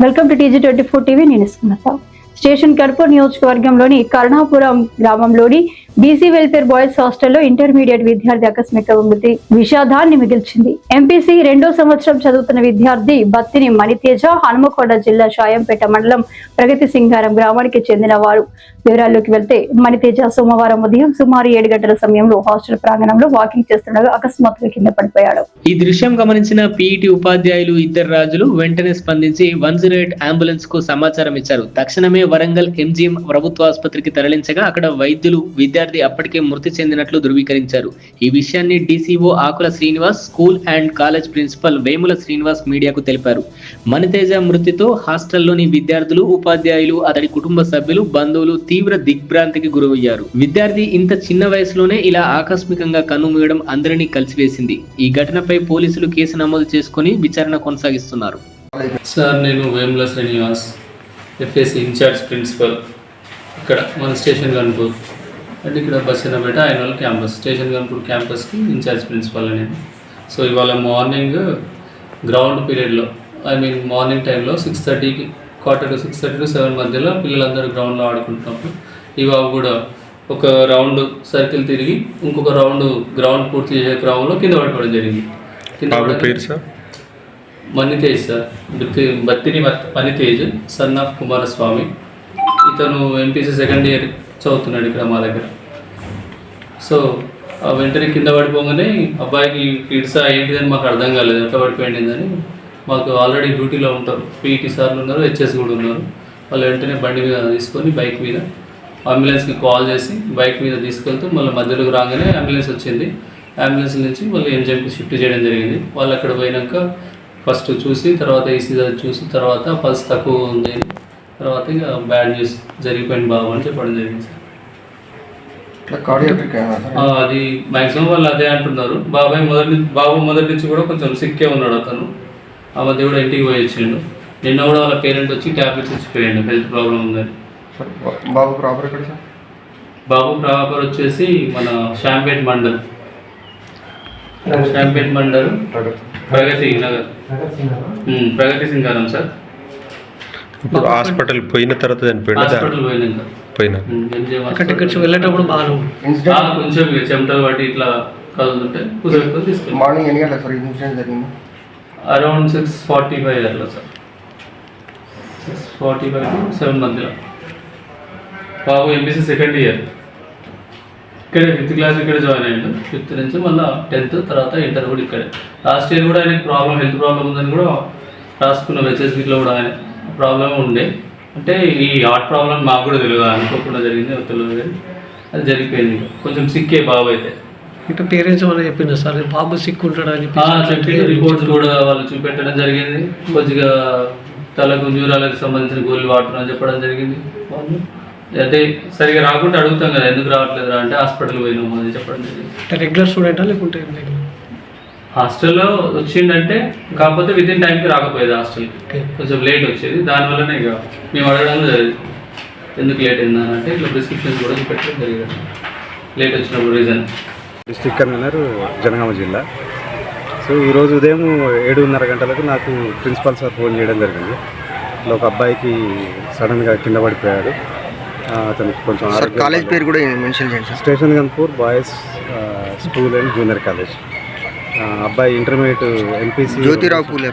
Welcome to TG twenty four TV నేను Sumatha station కర్పూర్ నియోజకవర్గంలోని కరుణాపురం గ్రామంలోని బీసీ వెల్ఫేర్ బాయ్స్ హాస్టల్లో ఇంటర్మీడియట్ విద్యార్థి ఆకస్మిక మృతి విషాదాన్ని మిగిల్చింది. ఎంపీసీ రెండో సంవత్సరం చదువుతున్న విద్యార్థి బత్తిని మణితేజ హనుమకొండ జిల్లా షాయంపేట మండలం ప్రగతి సింగారం గ్రామానికి చెందిన వారు వివరాల్లోకి వెళ్తే మణితేజ సోమవారం ఉదయం సుమారు ఏడు గంటల సమయంలో హాస్టల్ ప్రాంగణంలో వాకింగ్ చేస్తుండగా అకస్మాత్తుగా కింద పడిపోయాడు. ఈ దృశ్యం గమనించిన పీఈటీ ఉపాధ్యాయులు ఇద్దరు రాజులు వెంటనే స్పందించి వన్ జీరో ఎయిట్ అంబులెన్స్కు సమాచారం ఇచ్చారు. తక్షణమే వరంగల్ ఎంజీఎం ప్రభుత్వ ఆసుపత్రికి తరలించగా అక్కడ వైద్యులు విద్యార్థి అప్పటికే మృతి చెందినట్లు ధృవీకరించారు. ఈ విషయాన్ని DCO Akula Srinivas school and college principal Vemula Srinivas మీడియాకు తెలిపారు. మణితేజ మృతితో హాస్టల్లోని విద్యార్థులు ఉపాధ్యాయులు అతడి కుటుంబ సభ్యులు బంధువులు తీవ్ర దిగ్భ్రాంతికి గురయ్యారు. విద్యార్థి ఇంత చిన్న వయసులోనే ఇలా ఆకస్మికంగా కన్నుమూయడం అందరినీ కలిసివేసింది. ఈ ఘటనపై పోలీసులు కేసు నమోదు చేసుకుని విచారణ కొనసాగిస్తున్నారు. సార్ నేను Vemula Srinivas FSC incharge principal. ఇక్కడ మన స్టేషన్ గన్పూర్ అంటే ఇక్కడ బస్సన్నపేట ఆయన క్యాంపస్ స్టేషన్ గన్పూర్ క్యాంపస్కి ఇన్ఛార్జ్ ప్రిన్సిపల్ నేను సో ఇవాళ మార్నింగ్ గ్రౌండ్ పీరియడ్లో ఐ మీన్ మార్నింగ్ టైంలో సిక్స్ థర్టీకి quarter to six thirty to seven మధ్యలో పిల్లలందరూ గ్రౌండ్లో ఆడుకుంటున్నప్పుడు ఈ బాబు కూడా ఒక రౌండ్ సర్కిల్ తిరిగి ఇంకొక రౌండ్ గ్రౌండ్ పూర్తి చేసే క్రమంలో కింద పడిపోవడం జరిగింది. కింద పేరు sir? Manitej sir. Batti Battini Manitej son of Kumaraswamy. ఇతను ఎంపీసీ సెకండ్ ఇయర్ చదువుతున్నాడు ఇక్కడ మా దగ్గర. సో ఆ వెంటనే కింద పడిపోగానే అబ్బాయికి కిడ్స్ ఏంటిదని మాకు అర్థం కాలేదు. ఎట్లా పడిపోయిందని మాకు ఆల్రెడీ డ్యూటీలో ఉంటారు. పీఈటీ సార్లు ఉన్నారు హెచ్ఎస్ కూడా ఉన్నారు. వాళ్ళు వెంటనే బండి మీద తీసుకొని బైక్ మీద అంబులెన్స్కి కాల్ చేసి బైక్ మీద తీసుకెళ్తూ మళ్ళీ మధ్యలోకి రాగానే అంబులెన్స్ వచ్చింది. అంబులెన్స్ నుంచి మళ్ళీ ఎంజిఎంకి షిఫ్ట్ చేయడం జరిగింది. వాళ్ళు అక్కడ పోయినాక ఫస్ట్ చూసి తర్వాత ఈసీ చూసి తర్వాత పల్స్ తక్కువ ఉంది. తర్వాత ఇక బ్యాడ్ న్యూస్ జరిగిపోయింది బాబు అని చెప్పడం జరిగింది సార్. అది మ్యాక్సిమం వాళ్ళు అదే అంటున్నారు. బాబాయ్ మొదటి బాబు మొదటి నుంచి కూడా కొంచెం సిక్కే ఉన్నాడు అతను. ఆ మధ్య కూడా ఇంటికి పోయి వచ్చిండు. నిన్న కూడా వాళ్ళ పేరెంట్ వచ్చి ట్యాబ్లెట్స్ ఇచ్చిపోయాడు హెల్త్ ప్రాబ్లం ఉందని. బాబు ప్రాపర్ ఎక్కడ సార్? బాబు ప్రాపర్ వచ్చేసి మన షాంపేట్ మండల్. షాంపేట్ మండల్ ప్రగతి. నగర్. ప్రగతి సింగారం సార్. ఇప్పుడు హాస్పిటల్ పోయిన తర్వాత చనిపోయింది హాస్పిటల్ పోయినాక. పోయినా. అక్కడి నుంచి. వెళ్ళేటప్పుడు ఇన్సిడెంట్ కొంచెం చెమటలు పట్టి ఇట్లా కదులుతుంటే కుదరతో తీసుకెళ్ళి. మార్నింగ్ ఎన్ని గంటలకు సార్ ఇన్సిడెంట్ జరిగింది? అరౌండ్ సిక్స్ ఫార్టీ ఫైవ్ అట్లా sir. Six forty five to seven మధ్యలో. బాబు ఎంపీసీ సెకండ్ ఇయర్. ఇక్కడే ఫిఫ్త్ క్లాస్ ఇక్కడే జాయిన్ అయ్యాడు. ఫిఫ్త్ నుంచి మళ్ళీ టెన్త్ తర్వాత ఇంటర్ కూడా ఇక్కడే. లాస్ట్ ఇయర్ కూడా ఆయనకి ప్రాబ్లం హెల్త్ ప్రాబ్లం ఉందని కూడా రాసుకున్నాం హెచ్ఎస్బీలో కూడా ఆయన. ప్రాబ్లం ఉండే. అంటే ఈ హార్ట్ ప్రాబ్లం మాకు కూడా తెలియదు అనుకోకుండా జరిగింది అది తెలియదు కానీ అది జరిగిపోయింది. కొంచెం సిక్కే బాబు అయితే. ఇటు పేరెంట్స్ ఏమైనా చెప్పిందా సార్? బాబు సిక్ ఉంటాడు అని చెప్పి రిపోర్ట్స్ కూడా వాళ్ళు చూపెట్టడం జరిగింది. కొద్దిగా తలకు న్యూరాలకు సంబంధించిన గోళీలు వాడుతున్నా చెప్పడం జరిగింది. వాళ్ళు అదే సరిగా రాకుండా అడుగుతాం కదా ఎందుకు రావట్లేదు అంటే హాస్పిటల్ పోయినాము అది చెప్పడం జరిగింది. రెగ్యులర్ స్టూడెంటా లేకుంటే? హాస్టల్లో వచ్చిండంటే కాకపోతే విత్ ఇన్ టైంకి రాకపోయేది హాస్టల్కి. కొంచెం లేట్ వచ్చేది. దానివల్లనే ఇక మేము అడగడం జరిగింది. ఎందుకు లేట్ అయిందని అంటే ఇట్లా ప్రిస్క్రిప్షన్స్ కూడా చూపెట్టడం జరిగింది. లేట్ వచ్చినప్పుడు రీజన్ డిస్టిక్ కన్వీనర్ జనగామ జిల్లా. సో ఈరోజు ఉదయం ఏడున్నర గంటలకు నాకు ప్రిన్సిపాల్ సార్ ఫోన్ చేయడం జరిగింది. ఇట్లా ఒక అబ్బాయికి సడన్గా కింద పడిపోయాడు. ఆ, అతనికి కొంచెం కాలేజ్ పేరు కూడా మెన్షన్ చేయండి station Ghanpur boys school and junior college. అబ్బాయి intermediate MPC Jyotirao Phule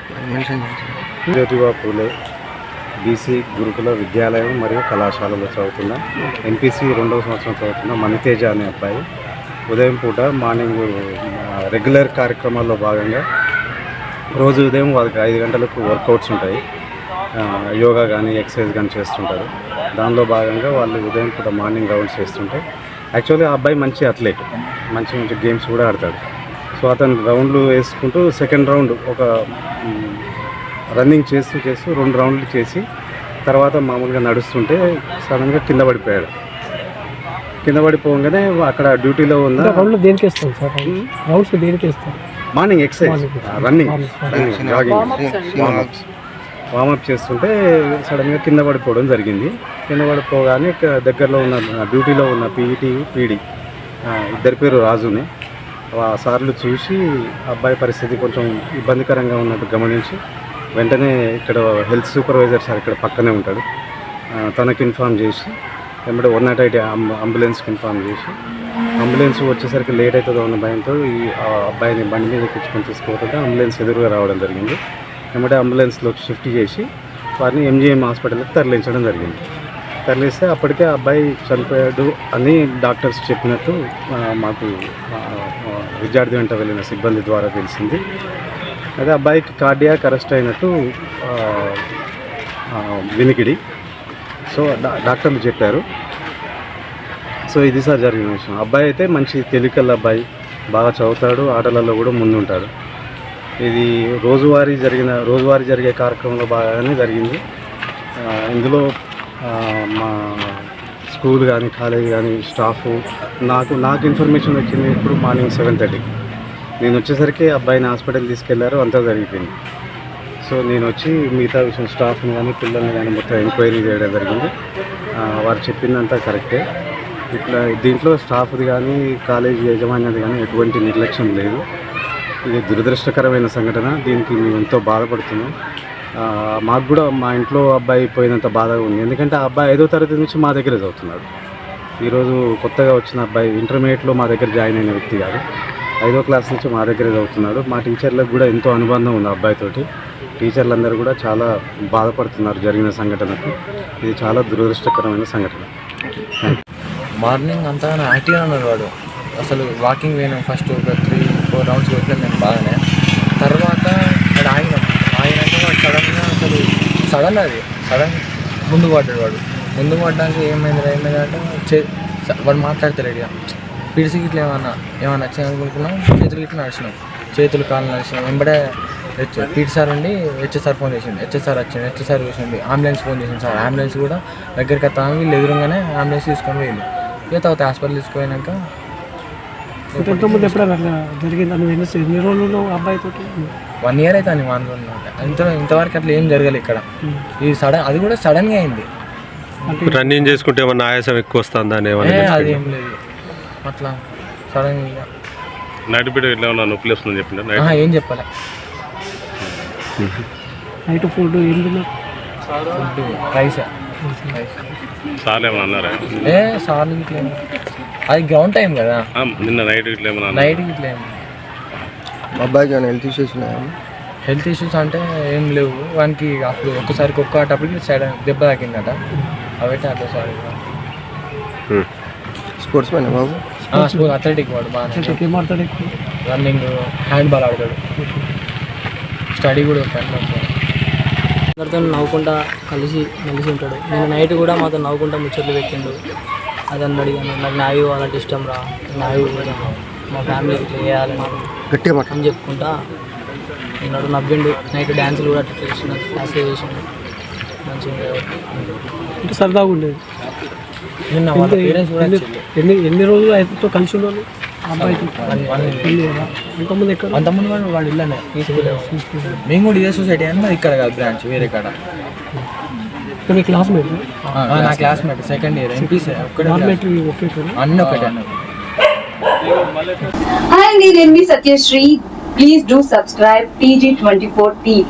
Jyotiba Phule BC గురుకుల విద్యాలయం మరియు కళాశాలలో చదువుతున్న ఎంపీసీ రెండవ సంవత్సరం చదువుతున్న మణితేజ అనే అబ్బాయి. ఉదయం పూట మార్నింగ్ రెగ్యులర్ కార్యక్రమాల్లో భాగంగా రోజు ఉదయం వాళ్ళకి ఐదు గంటలకు వర్కౌట్స్ ఉంటాయి. యోగా కానీ ఎక్సర్సైజ్ కానీ చేస్తుంటారు. దానిలో భాగంగా వాళ్ళు ఉదయం పూట మార్నింగ్ రౌండ్స్ చేస్తుంటే యాక్చువల్లీ ఆ అబ్బాయి మంచి అథ్లెట్. మంచి మంచి గేమ్స్ కూడా ఆడతాడు. సో అతను రౌండ్లు వేసుకుంటూ సెకండ్ రౌండ్ ఒక రన్నింగ్ చేస్తూ చేస్తూ రెండు రౌండ్లు చేసి తర్వాత మామూలుగా నడుస్తుంటే సడన్గా కింద పడిపోయాడు. కింద పడిపోగానే అక్కడ డ్యూటీలో ఉన్న రౌండ్లో దేనికి వేస్తాం సార్? రౌండ్స్ దేనికి వేస్తాం morning exercise running running jogging warmup చేస్తుంటే సడన్గా కింద పడిపోవడం జరిగింది. కింద పడిపోగానే దగ్గరలో ఉన్న డ్యూటీలో ఉన్న పీఈటీ పీడీ ఇద్దరి పేరు రాజుని. సార్లు చూసి అబ్బాయి పరిస్థితి కొంచెం ఇబ్బందికరంగా ఉన్నట్టు గమనించి వెంటనే ఇక్కడ హెల్త్ సూపర్వైజర్ సార్ ఇక్కడ పక్కనే ఉంటాడు. తనకు ఇన్ఫామ్ చేసి వెంబడి వన్ నాట్ ఎయిట్ అంబులెన్స్కి ఇన్ఫామ్ చేసి అంబులెన్స్ వచ్చేసరికి లేట్ అవుతుందో ఉన్న భయంతో ఈ ఆ అబ్బాయిని బండి మీద ఎక్కించుకొని తీసుకుపోతుంటే అంబులెన్స్ ఎదురుగా రావడం జరిగింది. వెంబడి అంబులెన్స్లోకి షిఫ్ట్ చేసి వారిని ఎంజీఎం హాస్పిటల్కి తరలించడం జరిగింది. తరలిస్తే అప్పటికే అబ్బాయి చనిపోయాడు అని డాక్టర్స్ చెప్పినట్టు మాకు విద్యార్థి వెంట వెళ్ళిన సిబ్బంది ద్వారా తెలిసింది. అదే అబ్బాయికి కార్డియాక్ అరెస్ట్ అయినట్టు వినికిడి. సో డాక్టర్లు చెప్పారు. సో ఇది సార్ జరిగిన విషయం. అబ్బాయి అయితే మంచి తెలికల్ అబ్బాయి. బాగా చదువుతాడు ఆటలలో కూడా ముందుంటాడు. ఇది రోజువారీ జరిగిన రోజువారీ జరిగే కార్యక్రమంలో బాగానే జరిగింది. ఇందులో మా స్కూల్ కానీ కాలేజ్ కానీ స్టాఫ్ నాకు నాకు ఇన్ఫర్మేషన్ వచ్చింది ఇప్పుడు మార్నింగ్ సెవెన్ థర్టీకి నేను వచ్చేసరికి అబ్బాయిని హాస్పిటల్ తీసుకెళ్ళారు అంతా జరిగిపోయింది. సో నేను వచ్చి మిగతా విషయం స్టాఫ్ని కానీ పిల్లల్ని కానీ మొత్తం ఎంక్వైరీ చేయడం జరిగింది. వారు చెప్పిందంతా కరెక్టే. ఇట్లా దీంట్లో స్టాఫ్ది కానీ కాలేజ్ యజమాన్యది కానీ ఎటువంటి నిర్లక్ష్యం లేదు. ఇది దురదృష్టకరమైన సంఘటన. దీనికి మేము ఎంతో బాధపడుతున్నాం. మాకు కూడా మా ఇంట్లో అబ్బాయి పోయినంత బాధగా ఉంది. ఎందుకంటే ఆ అబ్బాయి ఐదో తరగతి నుంచి మా దగ్గరే చదువుతున్నాడు. ఈరోజు కొత్తగా వచ్చిన అబ్బాయి ఇంటర్మీడియట్లో మా దగ్గర జాయిన్ అయిన వ్యక్తి కాదు. ఐదో క్లాస్ నుంచి మా దగ్గరే చదువుతున్నాడు. మా టీచర్లకు కూడా ఎంతో అనుబంధం ఉంది ఆ అబ్బాయితోటి టీచర్లందరూ కూడా చాలా బాధపడుతున్నారు జరిగిన సంఘటనకు. ఇది చాలా దురదృష్టకరమైన సంఘటన. మార్నింగ్ అంతా యాక్టివ్గా ఉన్నాడు వాడు. అసలు వాకింగ్ పోయినాం ఫస్ట్ ఒక త్రీ ఫోర్ రౌండ్స్ కొట్టినాం మేము బాగానే. తర్వాత ఆగినాం. సడన్గా అసలు సడన్ అది. సడన్ ముందు పడ్డాడు వాడు. ముందు పడ్డానికి ఏమైంది ఏమైంది అంటే చే వాడు మాట్లాడతాడు ఇక. పిడిసి ఇట్లా ఏమన్నా ఏమన్నా వచ్చాయి అనుకుంటున్నాం చేతులు గిట్ల నడిచినాం చేతులు కాళ్ళు నడిచినాం వెంబడే హెచ్ పీటీ సార్ ఉండి హెచ్ఎస్ఆర్ ఫోన్ చేసింది హెచ్ఎస్ఆర్ వచ్చింది హెచ్ఎస్ఆర్ చూసింది అంబులెన్స్ ఫోన్ చేసింది సార్. అంబులెన్స్ కూడా దగ్గరికి వస్తాను వీళ్ళు ఎదురుగానే అంబులెన్స్ తీసుకొని వెళ్ళి ఇక తర్వాత హాస్పిటల్ తీసుకుపోయినాక ఇంతకుముందు ఎప్పుడైనా అట్లా జరిగింది? అని ఎన్ని ఎన్ని రోజులు అబ్బాయితో వన్ ఇయర్ అయితే అని వన్ ఇంత ఇంతవరకు అట్లా ఏం జరగలేదు ఇక్కడ. ఇది సడన్ అది కూడా సడన్గా అయింది. రన్నింగ్ చేసుకుంటే ఏమన్నా ఆయాసం ఎక్కువ వస్తుందా అని అది ఏం లేదు. అట్లా సడన్గా నైట్ పీరియడ్ ఇట్లా ఏమన్నా నొప్పి వస్తుందని చెప్పిందా ఏం చెప్పాలి? నైట్ ఫుడ్ ఏం తిన్నారు రైస్. సార్ ఏమన్నా అన్నారా? ఏ ఇట్లా ఏం- అది గ్రౌండ్ టైం కదా. ఆ, నిన్న నైట్ ఇట్లా ఏమన్నా? నైట్ ఇట్లా ఏం మా అబ్బాయికి ఏమైనా హెల్త్ ఇష్యూస్ ఉన్నాయా? హెల్త్ ఇష్యూస్ అంటే ఏం లేవు. వానికి అప్పుడు ఒక్కసారి కుక్కటప్పటికి సైడ్ దెబ్బ తాకిందట అవైతే అట్లా సారీ స్పోర్ట్స్ మ్యాన్ బాబు? స్కూల్ అథ్లెటిక్ వాడు బాగా ఏం ఆడతాడు ఎక్కువ రన్నింగ్ హ్యాండ్ బాల్ ఆడతాడు. స్టడీ కూడా ఫ్రెండ్ అందరితో నవ్వుకుంటా కలిసి మెలిసి ఉంటాడు. నేను నైట్ కూడా మాతో నవ్వుకుంటా ముచ్చట్లు పెట్టిండు. అది అన్న అడిగాను నాకు నావి వాళ్ళంటే ఇష్టం రా నావి పోదాం మా ఫ్యామిలీకి ఇట్లా చేయాలి మనం గట్టిగా మాట అని చెప్పుకుంటా ఉన్నాడు నవ్విండు నైట్ డ్యాన్సులు కూడా అట్లా చేసిన క్లాస్ చేసిండు. మంచిగా. అంటే సరదాగా ఉండేది. నిన్న వాళ్ళ పేరెంట్స్ కూడా ఎన్ని-. ఎన్ని రోజులు ఆయనతో కలిసి ఉండాలి? ఎక్కడ? అంతకుముందు వాడు వాడు ఇల్లనే. మేము కూడా ఇదే సొసైటీ అని మాది ఇక్కడ కాదు బ్రాంచ్ వేరే కాడ. మీ క్లాస్మేట్ ఆ, నా క్లాస్మేట్ సెకండ్ ఇయర్ ఎంపీసీ ఒక్కడే కదా? అన్నీ ఒకటే Hi, నేను మీ Satyasri. Please do subscribe TG twenty four TV